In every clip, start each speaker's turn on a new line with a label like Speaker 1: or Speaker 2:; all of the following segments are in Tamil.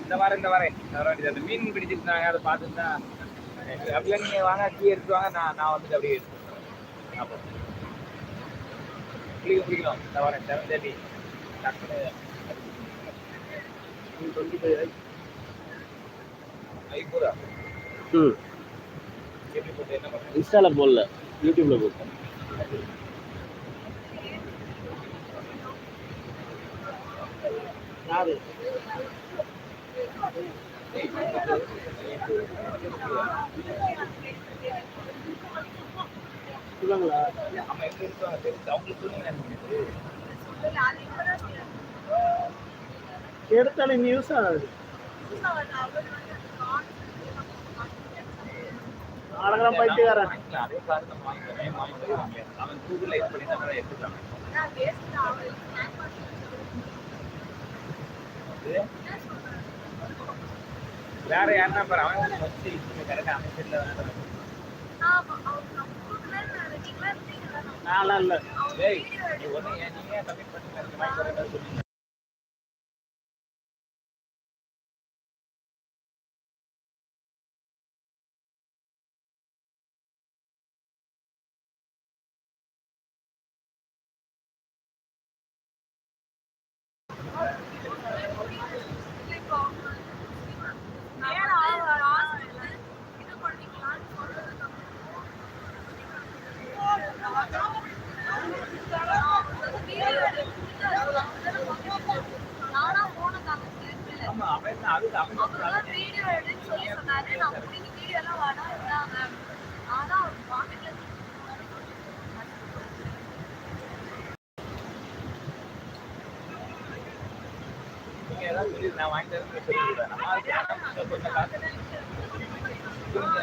Speaker 1: இந்த வாரம் இந்த வாரம். வர வேண்டியது. அந்த மீன் பிடிச்சிருந்தாங்க அதை பார்த்துருந்தா தான். அப்படியே நீங்க வாங்க டீ எடுத்து வாங்க. நான் நான் வந்துட்டு அப்படியே எடுத்து அப்போ. குளிக்க குளிக்கணும் இந்த வாரம் செவன் தேர்ட்டி டக்குனு என்ன பண்ணுறது
Speaker 2: இன்ஸ்டால போடல யூடியூப்ல போட்டேன். சொல்லுங்களா? எடுத்தாலும் நியூஸ் ஆகுது. பைத்தியக்காரன்
Speaker 1: பண்ணி தான் எடுத்துக்கலாம் வேற யாருன்னா பாரு அவன் வச்சு கரெக்டா அமைச்சர்ல
Speaker 2: நான்லாம் இல்லை
Speaker 1: நீ ஒண்ணு ஏன் நீங்க கம்மி பண்ணி
Speaker 3: வீடியோ எடுன்னு சொல்லி சொன்னாரு நான் முடிஞ்சு வீடியோ எல்லாம் இருந்தாங்க ஆனா பாக்கெட்ல
Speaker 1: நீங்க ஏதாவது சொல்லி நான் வாங்கி தரேன்னு கொஞ்சம் காசு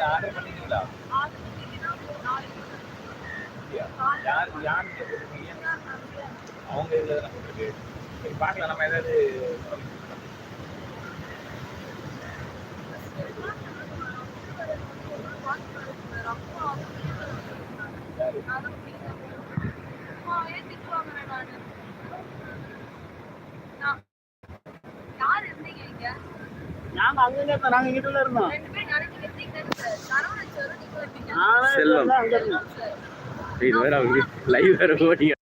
Speaker 1: ஆர்டர் பண்ணிட்டீங்களா யார் யார் அவங்க இதில் நம்ம சரி பார்க்கலாம் நம்ம ஏதாவது யாரு?
Speaker 3: யார் இருந்தீங்க இங்க
Speaker 2: நாங்க அங்கங்க இருந்தோம் நாங்க இங்கிட்ட இருந்தோம்
Speaker 4: செல்வம்.
Speaker 2: அங்க
Speaker 4: இது வேற லைவ் வேற ஓடிங்க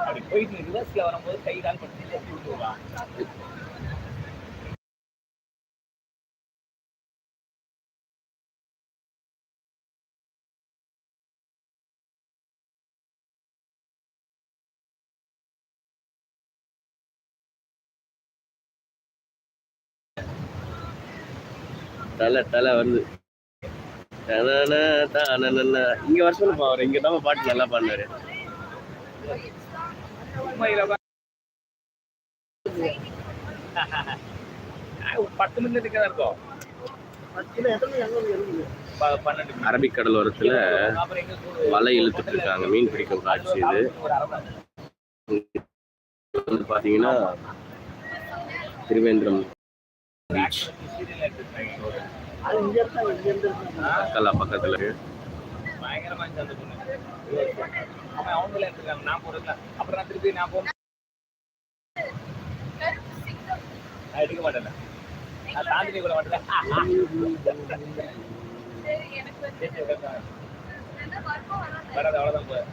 Speaker 1: அப்படி போயிட்டு ரிவர்ஸ்ல வரும்போது கை கால் பண்ணி
Speaker 4: தலை தலை வருது. இங்க வர சொல்லுப்பா அவர். இங்க தான் பாட்டு நல்லா பாடினாரு.
Speaker 1: ஒரு பத்து தான் இருக்கும். மணி.
Speaker 4: அரபிக் கடலோரத்துல
Speaker 1: அப்புறம் எங்க கூட
Speaker 4: வலை இழுத்துட்டு இருக்காங்க. மீன் பிடிக்கும் காட்சி இது. வந்து பாத்தீங்கன்னா திருவேந்திரம் பீச் பக்கத்துல
Speaker 1: பயங்கரமா இருந்துச்சு அந்த பொண்ணு அவன் அவங்களே எடுத்துருக்காங்க. நான் போறதுல. அப்புறம் நான் திருப்பி நான் போன நான் எடுக்க மாட்டேன் நான் தாண்டினி கூட மாட்டேன். வராது அவ்வளவுதான் போய்